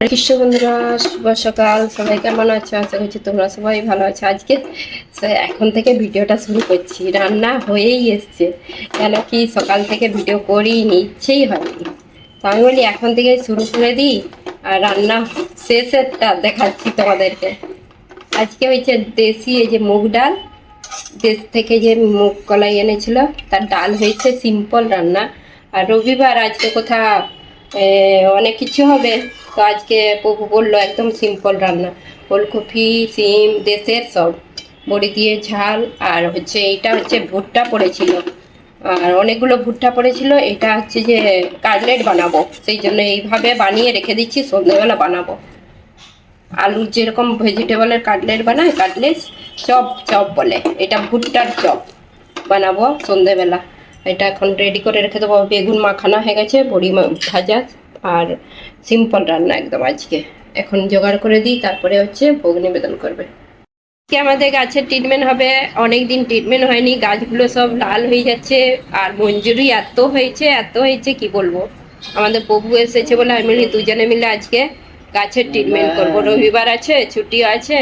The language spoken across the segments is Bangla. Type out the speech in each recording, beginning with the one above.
কৃষ্ণ বন্ধুরা? শুভ সকাল। সবাই কেমন আছো? আশা করছি তোমরা সবাই ভালো আছো। আজকে এখন থেকে ভিডিওটা শুরু করছি। রান্না হয়েই এসছে। কেন কি সকাল থেকে ভিডিও করিনি? ইচ্ছেই হয়নি। তো আমি বলি এখন থেকে শুরু করে দিই আর রান্না শেষেরটা দেখাচ্ছি তোমাদেরকে। আজকে হয়েছে দেশি এই যে মুগ ডাল দেশ থেকে যে মুগ কলাই এনেছিল তার ডাল হয়েছে সিম্পল রান্না। আর রবিবার আজকে কোথা এ, অনেক কিছু হবে। তো আজকে প্রভু বলল, একদম সিম্পল রান্না। ফুলকপি, সিম, দেশের সব। বড়ি দিয়ে ঝাল, আর হচ্ছে এইটা হচ্ছে ভুট্টা পড়েছিল। আর অনেকগুলো ভুট্টা পড়েছিল, এটা হচ্ছে যে কাটলেট বানাবো। সেই জন্য এইভাবে বানিয়ে রেখে দিচ্ছি, সন্ধ্যেবেলা বানাবো। আলুর যেরকম ভেজিটেবলের কাটলেট বানায়, কাটলেট, চপ চপ বলে। এটা ভুট্টার চপ। বানাবো সন্ধেবেলা এটা এখন রেডি করে রেখে দেবো। বেগুন মাখানো হয়ে গেছে বড়ি ভাজা আর সিম্পল রান্না একদম আজকে। এখন জোগাড় করে দিই তারপরে হচ্ছে ভোগ নিবেদন করবে। আজকে আমাদের গাছের ট্রিটমেন্ট হবে অনেক দিন ট্রিটমেন্ট হয়নি গাছগুলো সব লাল হয়ে যাচ্ছে আর মঞ্জুরি এত হয়েছে এত হয়েছে কি বলব? আমাদের প্রভু এসেছে বলে আমি দুজনে মিলে আজকে গাছের ট্রিটমেন্ট করব। রবিবার আছে ছুটি আছে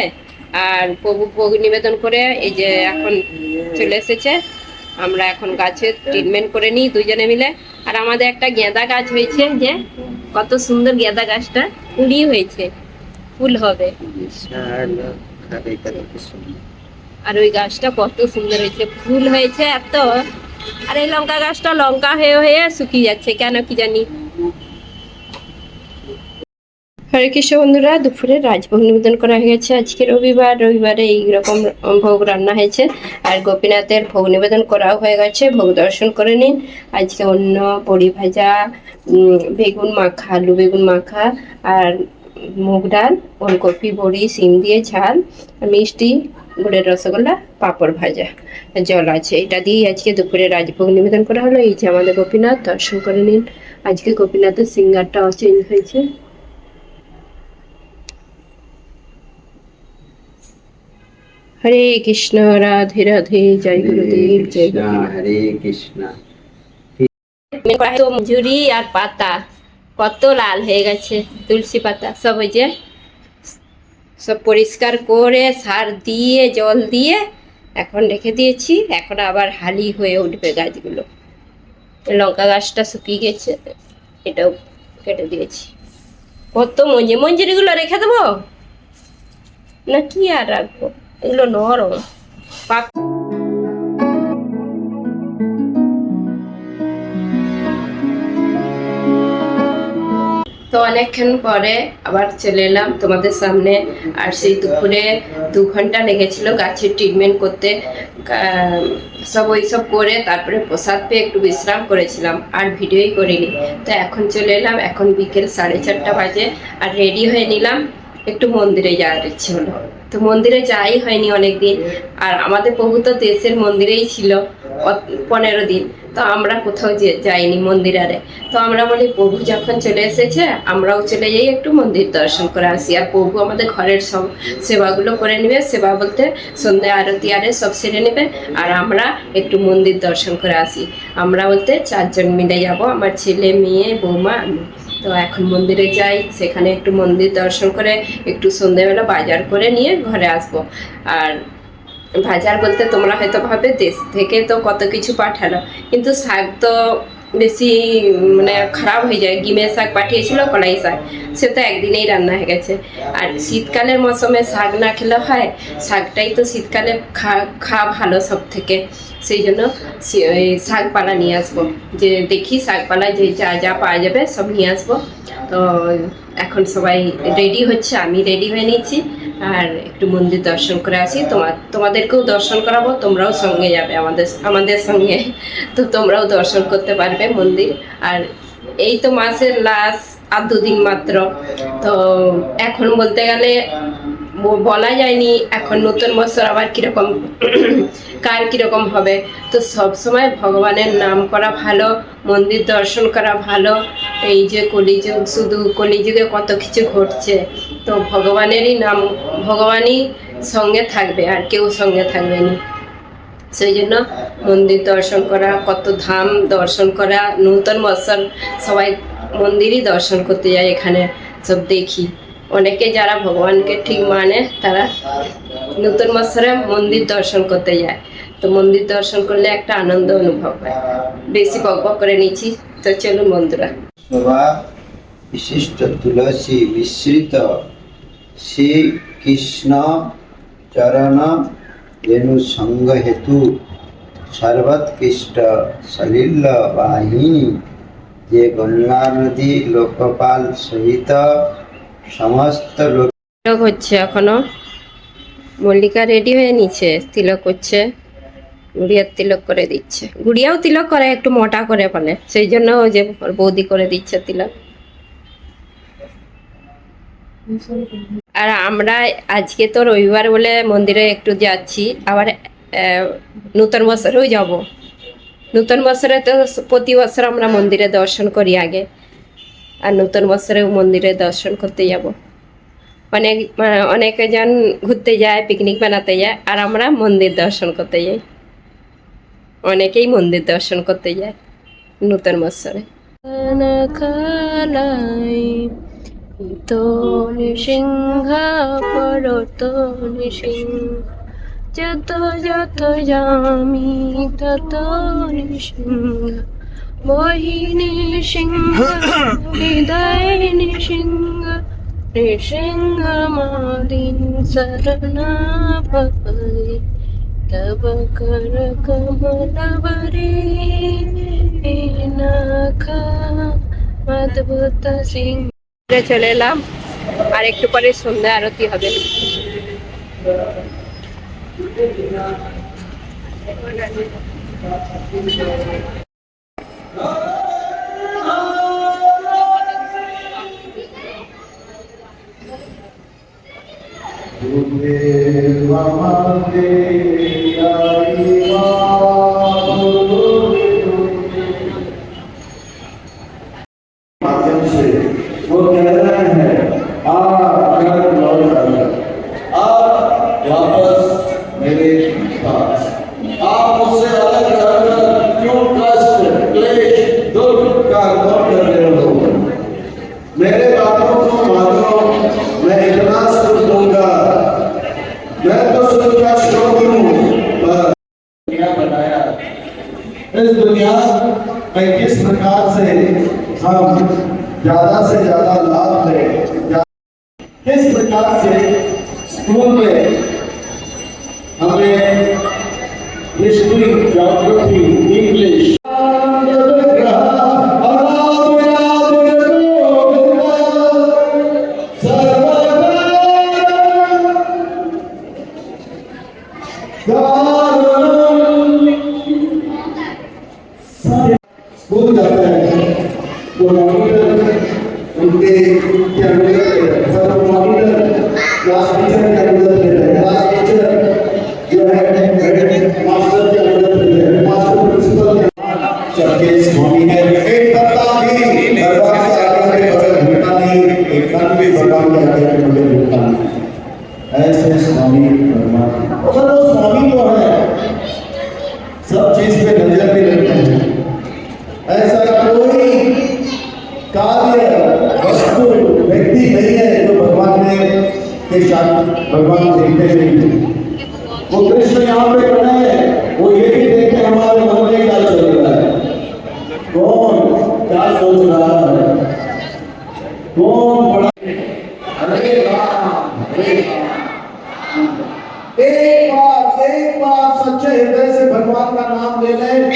আর প্রভু ভোগ নিবেদন করে এই যে এখন চলে এসেছে। আমরা এখন গাছের ট্রিটমেন্ট করে নিই দুজনে মিলে। আর আমাদের একটা গেঁদা গাছ হয়েছে যে, কত সুন্দর গেঁদা গাছটা কুড়ি হয়েছে। ফুল হবে। আর ওই গাছটা কত সুন্দর হয়েছে। ফুল হয়েছে এত। আর এই লঙ্কা গাছটা লঙ্কা হয়ে হয়ে শুকিয়ে যাচ্ছে। কেন কি জানি? হরে কৃষ্ণ বন্ধুরা, দুপুরে রাজভোগ নিবেদন করা হয়ে গেছে আজকে রবিবার, রবিবারে এইরকম ভোগ রান্না হয়েছে। আর গোপীনাথের ভোগ নিবেদন করাও হয়ে গেছে। ভোগ দর্শন করে নিন। আজকে অন্য বড়ি ভাজা বেগুন মাখা, আলু বেগুন মাখা, আর মুগ ডাল, ওলকপি, বড়ি, সিম দিয়ে ঝাল, মিষ্টি, গুড়ের রসগোল্লা, পাঁপড় ভাজা, জল আছে। এটা দিয়েই আজকে দুপুরে রাজভোগ নিবেদন করা হলো। এই যে আমাদের গোপীনাথ, দর্শন করে নিন। আজকে গোপীনাথের সিঙ্গারটাও চেঞ্জ হয়েছে। হরে কৃষ্ণ রাধে রাধে জয় গুরুদেব জয় হরে কৃষ্ণ। মজুরি আর পাতা কত লাল হয়ে গেছে তুলসী পাতা। সব ওই যে সব পরিষ্কার করে সার দিয়ে জল দিয়ে এখন রেখে দিয়েছি। এখন আবার হালি হয়ে উঠবে গাছগুলো। লঙ্কা গাছটা শুকিয়ে গেছে এটাও কেটে দিয়েছি। কত মঞ্জি মঞ্জুরিগুলো রেখে দেবো? না কি আর রাখব? এগুলো নরম। তো অনেকক্ষণ পরে আবার চলে এলাম তোমাদের সামনে, আর সেই দুপুরে দু ঘণ্টা লেগেছিল গাছের ট্রিটমেন্ট করতে। সব ওই সব করে তারপরে প্রসাদ পেয়ে একটু বিশ্রাম করেছিলাম, আর ভিডিওই করিনি। তো এখন চলে এলাম, এখন বিকেল সাড়ে চারটা বাজে, আর রেডি হয়ে নিলাম, একটু মন্দিরে যাওয়ার ইচ্ছে হলো। তো মন্দিরে যাই হয়নি অনেক দিন আর আমাদের প্রভু তো দেশের মন্দিরেই ছিল পনেরো দিন। তো আমরা কোথাও যাইনি মন্দিরে তো আমরা বলি, প্রভু যখন চলে এসেছে, আমরাও চলে যাই একটু মন্দির দর্শন করে আসি। আর প্রভু আমাদের ঘরের সব সেবাগুলো করে নেবে। সেবা বলতে সন্ধ্যা আরতি আরে সব সেরে নেবে। আর আমরা একটু মন্দির দর্শন করে আসি। আমরা বলতে চারজন মিলে যাব। আমার ছেলে, মেয়ে, বৌমা, আমি। তো এখন মন্দিরে যাই, সেখানে একটু মন্দির দর্শন করে, একটু সন্ধ্যেবেলা বাজার করে নিয়ে ঘরে আসব। আর বাজার বলতে তোমরা হয়তো ভাবে, দেশ থেকে তো কত কিছু পাঠালো কিন্তু শাক তো বেশি মানে খারাপ হয়ে যায়। গিমে শাক পাঠিয়েছিল, কলাই শাক, সে তো একদিনেই রান্না হয়ে গেছে। আর শীতকালের মৌসুমে শাক না খেলে হয়, শাকটাই তো শীতকালে খা খা ভালো সব থেকে সেই জন্য শাকপালা নিয়ে আসব। যে দেখি শাকপালা যে যা যা পাওয়া যাবে সব নিয়ে আসব। তো এখন সবাই রেডি হচ্ছে, আমি রেডি হয়ে নিচ্ছি আর একটু মন্দির দর্শন করে আসি। তোমার তোমাদেরকেও দর্শন করাবো, তোমরাও সঙ্গে যাবে আমাদের আমাদের সঙ্গে। তো তোমরাও দর্শন করতে পারবে মন্দির। আর এই তো মাসের লাস্ট আর দুদিন মাত্র। তো এখন বলতে গেলে বলা যায়নি এখন নতুন বছর আবার কীরকম, কার কীরকম হবে। তো সব সময় ভগবানের নাম করা ভালো, মন্দির দর্শন করা ভালো, এই যে কলিযুগ, শুধু কলিযুগে কত কিছু ঘটছে। তো ভগবানেরই নাম, ভগবানই সঙ্গে থাকবে, আর কেউ সঙ্গে থাকবে না। সেই জন্য মন্দির দর্শন করা, কত ধাম দর্শন করা, নূতন বৎসর সবাই মন্দিরই দর্শন করতে যায় এখানে, সব দেখি। অনেকে যারা ভগবানকে ঠিক মানে তারা নতুন বছরে মন্দির দর্শন করতে যায়। তো মন্দির দর্শন করলে একটা আনন্দ অনুভব হয়। বেশি বক করে নিচ্ছি। তো চলুন বন্ধুরা। বিশিষ্ট তুলসী মিশ্রিত শ্রী কৃষ্ণ চরণ রেণু সঙ্গ হেতু সর্বোৎকৃষ্ট সলিল বাহিনী যে গঙ্গা নদী লোকপাল সহিত সমস্ত লোক তিলক হচ্ছে এখনও। মল্লিকা রেডি হয়ে নিচ্ছে, তিলক হচ্ছে। গুড়িয়ার তিলক করে দিচ্ছে। গুড়িয়াও তিলক করে, একটু মোটা করে বলে। সেই জন্য যে বৌদি করে দিচ্ছে তিলক। আর আমরা আজকে তো রবিবার বলে মন্দিরে একটু যাচ্ছি। আবার নূতন বছরেও যাব। নূতন বছরে তো প্রতি বছর আমরা মন্দিরে দর্শন করি আগে। আর নূতন বছরেও মন্দিরে দর্শন করতে যাব। অনেক অনেকে জন ঘুরতে যায় পিকনিক বানাতে যায়, আর আমরা মন্দির দর্শন করতে যাই। অনেকেই মন্দির দর্শন করতে যায় নূতন বছরে। তো যত যত জামি তত মোহিনী সিংহ হৃদয় সিংহ নৃসিংহ মাদিন শরণা ভবে তব কর কমলবরে অদ্ভুত সিংহ চলে এলাম। আর একটু পরে সন্ধ্যা আরতি হবে। O meu amante. Yes, please. Krishna यहाँ पे खड़े हैं। वो ये भी देखते हमारे मन में क्या चल रहा है? कौन क्या सोच रहा है कौन राम। एक बार एक बार सच्चे हृदय से भगवान का नाम ले लें।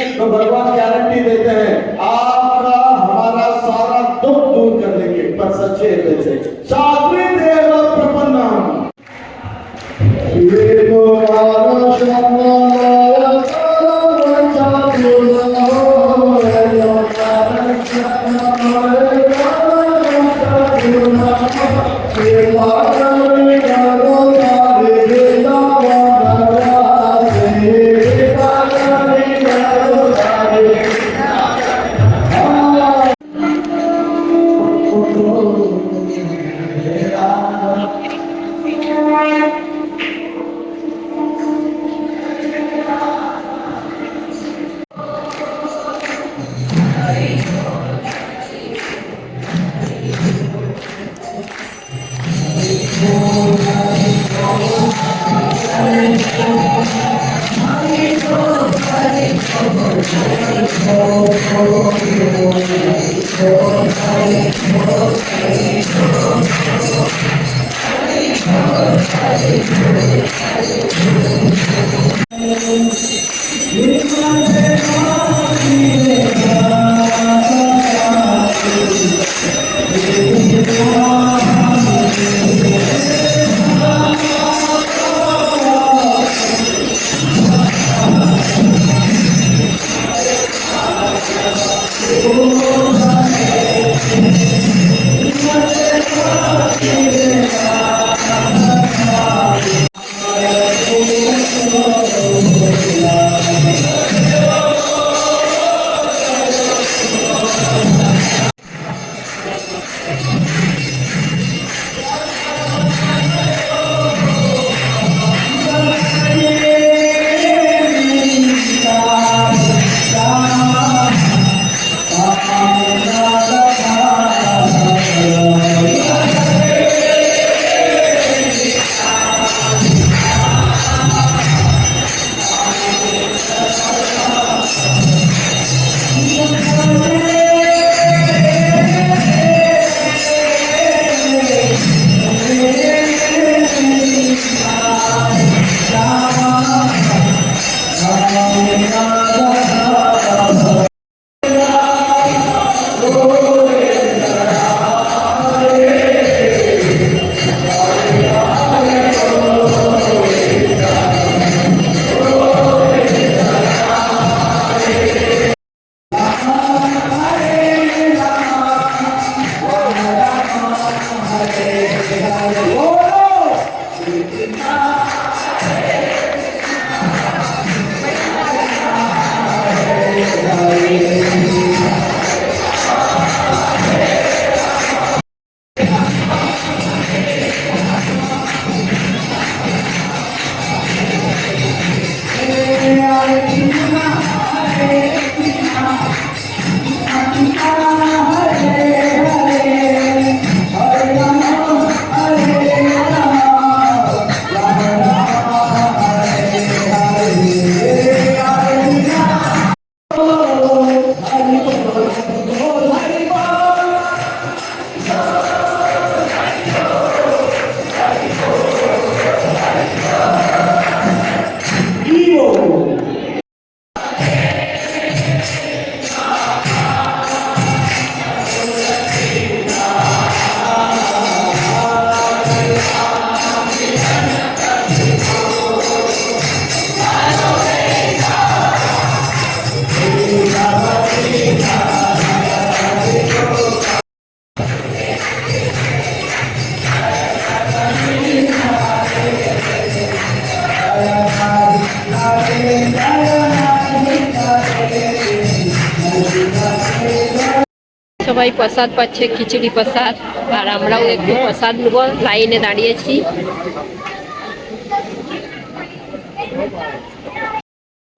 সবাই প্রসাদ পাচ্ছে, খিচুড়ি প্রসাদ, আর আমরাও একটু প্রসাদ নেব। লাইনে দাঁড়িয়েছি।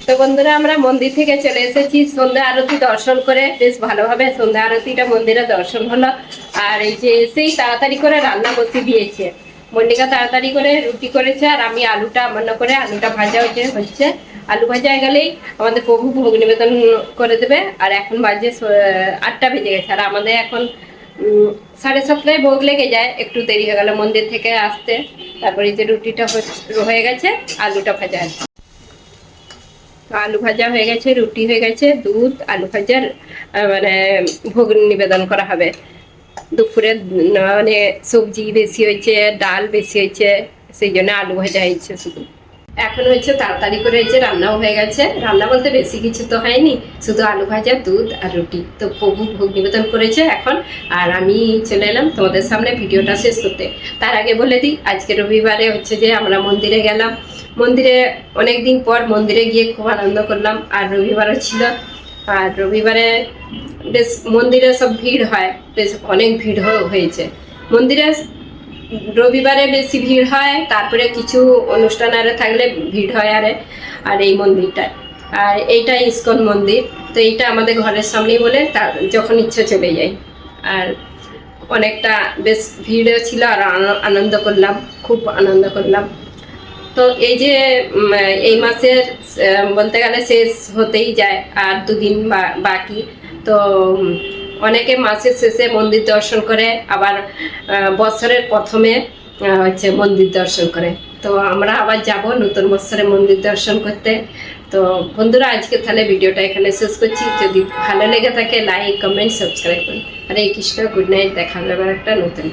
তো বন্ধুরা, আমরা মন্দির থেকে চলে এসেছি। সন্ধ্যা আরতি দর্শন করে বেশ ভালোভাবে সন্ধ্যা আরতিটা মন্দিরে দর্শন হলো। আর এই যে এসেই তাড়াতাড়ি করে রান্না বসিয়ে দিয়েছে। মল্লিকা তাড়াতাড়ি করে রুটি করেছে, আর আমি আলুটা মনে করে আলুটা ভাজা হচ্ছে আলু ভাজা হয়ে গেলেই আমাদের প্রভু ভোগ নিবেদন করে দেবে। আর এখন বাজে আটটা বেজে গেছে। আর আমাদের এখন সাড়ে সাতটায় ভোগ লেগে যায়। একটু দেরি হয়ে গেল মন্দির থেকে আসতে। তারপরে যে রুটিটা হয়ে- গেছে, আলুটা ভাজা তো আলু ভাজা হয়ে গেছে, রুটি হয়ে গেছে, দুধ, আলু ভাজার মানে ভোগ নিবেদন করা হবে। দুপুরে মানে সবজি বেশি হয়েছে, ডাল বেশি হয়েছে, সেই জন্য আলু ভাজা হয়েছে শুধু। এখন হচ্ছে তাড়াতাড়ি করে হয়েছে রান্নাও হয়ে গেছে। রান্না বলতে বেশি কিছু তো হয়নি, শুধু আলু ভাজা, দুধ আর রুটি। তো প্রভু ভোগ নিবেদন করেছে এখন। আর আমি চলে এলাম তোমাদের সামনে ভিডিওটা শেষ করতে। তার আগে বলে দিই, আজকে রবিবারে হচ্ছে যে আমরা মন্দিরে গেলাম। মন্দিরে অনেক দিন পর মন্দিরে গিয়ে খুব আনন্দ করলাম। আর রবিবারও ছিল। আর রবিবারে বেশ মন্দিরে সব ভিড় হয়। বেশ অনেক ভিড় হয়েছে। মন্দিরে রবিবারে বেশি ভিড় হয়, তারপরে কিছু অনুষ্ঠান আরে থাকলে ভিড় হয় আরে, আর এই মন্দিরটায়। আর এইটা ইস্কন মন্দির, তো এইটা আমাদের ঘরের সামনেই বলে তার যখন ইচ্ছে চলে যাই আর অনেকটা বেশ ভিড়ও ছিল আর আনন্দ করলাম, খুব আনন্দ করলাম। তো এই যে এই মাসের বলতে গেলে শেষ হতেই যায় আর দুদিন বাকি। তো অনেকে মাসের শেষে মন্দির দর্শন করে, আবার বছরের প্রথমে হচ্ছে মন্দির দর্শন করে। তো আমরা আবার যাব নতুন বছরে মন্দির দর্শন করতে। তো বন্ধুরা, আজকে তাহলে ভিডিওটা এখানে শেষ করছি। যদি ভালো লেগে থাকে লাইক কমেন্ট সাবস্ক্রাইব করুন। হরে কৃষ্ণ গুড নাইট দেখা যাবে একটা নতুন